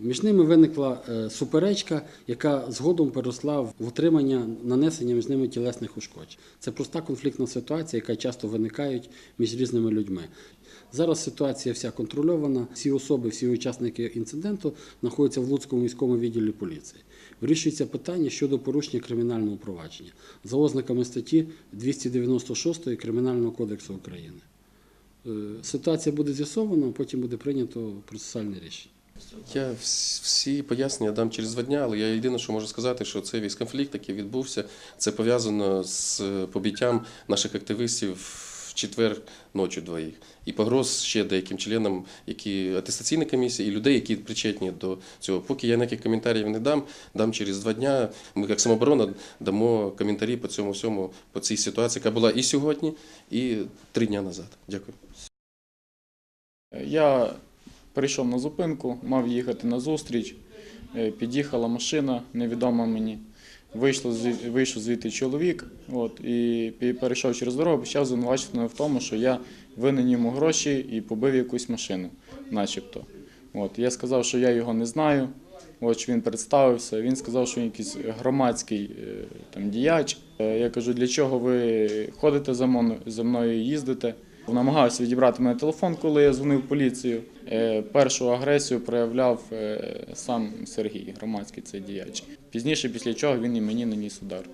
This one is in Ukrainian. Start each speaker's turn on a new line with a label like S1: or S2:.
S1: Між ними виникла е, суперечка, яка згодом переросла в утримання нанесення між ними тілесних ушкоджень. Це проста конфліктна ситуація, яка часто виникає між різними людьми. Зараз ситуація вся контрольована. Всі особи, всі учасники інциденту знаходяться в Луцькому міському відділі поліції. Вирішується питання щодо порушення кримінального провадження за ознаками статті 296 Кримінального кодексу України. Е, Ситуація буде з'ясована, потім буде прийнято процесуальне рішення.
S2: Я всі пояснення дам через два дня, але я єдине, що можу сказати, що цей весь конфлікт, який відбувся, це пов'язано з побиттям наших активістів в четвер ночі двоїх. І погроз ще деяким членам, які атестаційної комісії, і людей, які причетні до цього. Поки я ніяких коментарів не дам, дам через два дня. Ми, як самооборона, дамо коментарі по цьому всьому, по цій ситуації, яка була і сьогодні, і три дня назад. Дякую.
S3: Я прийшов на зупинку, мав їхати на зустріч. Е, Під'їхала машина, невідома мені. Вийшло вийшов звідти чоловік, от, і перейшов через дорогу, почав звинувачувати мене в тому, що я винен йому гроші і побив якусь машину, начебто. От, я сказав, що я його не знаю. От він представився. Він сказав, що він якийсь громадський е, там діяч. Е, Я кажу, для чого ви ходите за мною, за мною їздите? Намагався відібрати мене телефон, коли я дзвонив поліцію. Е, Першу агресію проявляв е, сам Сергій, громадський цей діяч. Пізніше, після чого він і мені наніс удар.